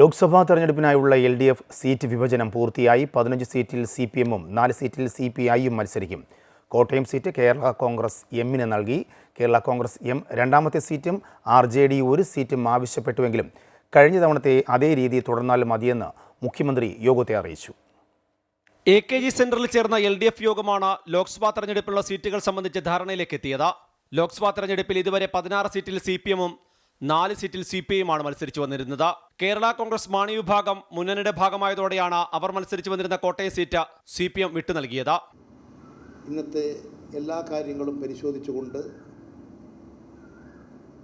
ലോക്സഭാ തെരഞ്ഞെടുപ്പിനായുള്ള L D F seat വിഭജനം പൂർത്തിയായി. പതിനഞ്ച് സീറ്റിൽ സി പി എമ്മും നാല് സീറ്റിൽ സി പി ഐയും മത്സരിക്കും. കോട്ടയം സീറ്റ് കേരള കോൺഗ്രസ് എമ്മിന് നൽകി. കേരള കോൺഗ്രസ് എം രണ്ടാമത്തെ സീറ്റും ആർ ജെ ഡി ഒരു സീറ്റും ആവശ്യപ്പെട്ടുവെങ്കിലും കഴിഞ്ഞ തവണത്തെ അതേ രീതി തുടർന്നാൽ മതിയെന്ന് മുഖ്യമന്ത്രി യോഗത്തെ അറിയിച്ചു. എ കെ ജി സെന്ററിൽ ചേർന്ന എൽ ഡി എഫ് യോഗമാണ് ലോക്സഭാ തെരഞ്ഞെടുപ്പിലുള്ള സീറ്റുകൾ സംബന്ധിച്ച് ധാരണയിലേക്ക് എത്തിയത്. ലോക്സഭാ തെരഞ്ഞെടുപ്പിൽ ഇതുവരെ പതിനാറ് സീറ്റിൽ സി പി എമ്മും നാല് സീറ്റിൽ സി പി ഐയുമാണ് മത്സരിച്ചു വന്നിരുന്നത്. കേരള കോൺഗ്രസ് മാണി വിഭാഗം മുന്നണിയുടെ ഭാഗമായതോടെയാണ് അവർ മത്സരിച്ചു വന്നിരുന്ന Kottayam seat C P M വിട്ടു നൽകിയത്. ഇന്നത്തെ എല്ലാ കാര്യങ്ങളും പരിശോധിച്ചുകൊണ്ട്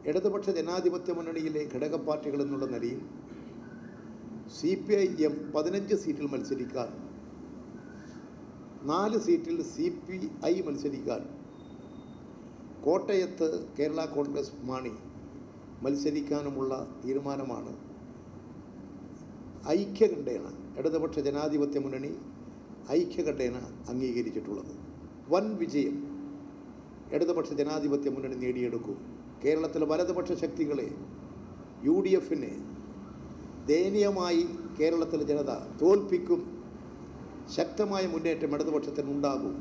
ഇടതുപക്ഷ ജനാധിപത്യ മുന്നണിയിലെ ഘടക പാർട്ടികൾ എന്നുള്ള നിലയിൽ സി പി ഐ എം പതിനഞ്ച് സീറ്റിൽ മത്സരിക്കാൻ നാല് സീറ്റിൽ സി പി ഐ മത്സരിക്കാൻ കോട്ടയത്ത് കേരള കോൺഗ്രസ് മാണി മത്സരിക്കാനുമുള്ള തീരുമാനമാണ് ഐക്യകണ്ഠേന ഇടതുപക്ഷ ജനാധിപത്യ മുന്നണി ഐക്യകണ്ഠേന അംഗീകരിച്ചിട്ടുള്ളത്. വൻ വിജയം ഇടതുപക്ഷ ജനാധിപത്യ മുന്നണി നേടിയെടുക്കും. കേരളത്തിലെ വലതുപക്ഷ ശക്തികളെ യു ഡി എഫിനെ ദയനീയമായി കേരളത്തിലെ ജനത തോൽപ്പിക്കും. ശക്തമായ മുന്നേറ്റം ഇടതുപക്ഷത്തിന് ഉണ്ടാകും.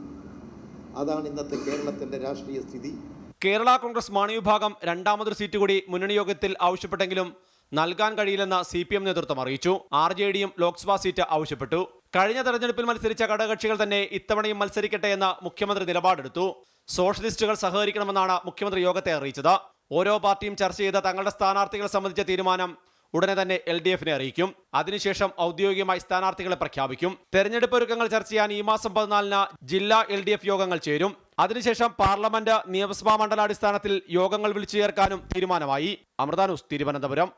അതാണ് ഇന്നത്തെ കേരളത്തിന്റെ രാഷ്ട്രീയ സ്ഥിതി. കേരള കോൺഗ്രസ് മാണി വിഭാഗം രണ്ടാമതൊരു സീറ്റ് കൂടി മുന്നണി യോഗത്തിൽ ആവശ്യപ്പെട്ടെങ്കിലും നൽകാൻ കഴിയില്ലെന്ന് സി പി എം നേതൃത്വം അറിയിച്ചു. ആർ ജെ ഡിയും ലോക്സഭാ സീറ്റ് ആവശ്യപ്പെട്ടു. കഴിഞ്ഞ തെരഞ്ഞെടുപ്പിൽ മത്സരിച്ച ഘടകകക്ഷികൾ തന്നെ ഇത്തവണയും മത്സരിക്കട്ടെ എന്ന് മുഖ്യമന്ത്രി നിലപാടെടുത്തു. സോഷ്യലിസ്റ്റുകൾ സഹകരിക്കണമെന്നാണ് മുഖ്യമന്ത്രി യോഗത്തെ അറിയിച്ചത്. ഓരോ പാർട്ടിയും ചർച്ച ചെയ്ത തങ്ങളുടെ സ്ഥാനാർത്ഥികളെ സംബന്ധിച്ച തീരുമാനം ഉടനെ തന്നെ എൽ ഡി എഫിനെ അറിയിക്കും. അതിനുശേഷം ഔദ്യോഗികമായി സ്ഥാനാർത്ഥികളെ പ്രഖ്യാപിക്കും. തെരഞ്ഞെടുപ്പ് ഒരുക്കങ്ങൾ ചർച്ച ചെയ്യാൻ ഈ മാസം പതിനാലിന് ജില്ലാ എൽ യോഗങ്ങൾ ചേരും. അതിനുശേഷം പാർലമെന്റ് നിയമസഭാ മണ്ഡലാടിസ്ഥാനത്തിൽ യോഗങ്ങൾ വിളിച്ചു ചേർക്കാനും തീരുമാനമായി. അമൃതാനുസ് തിരുവനന്തപുരം.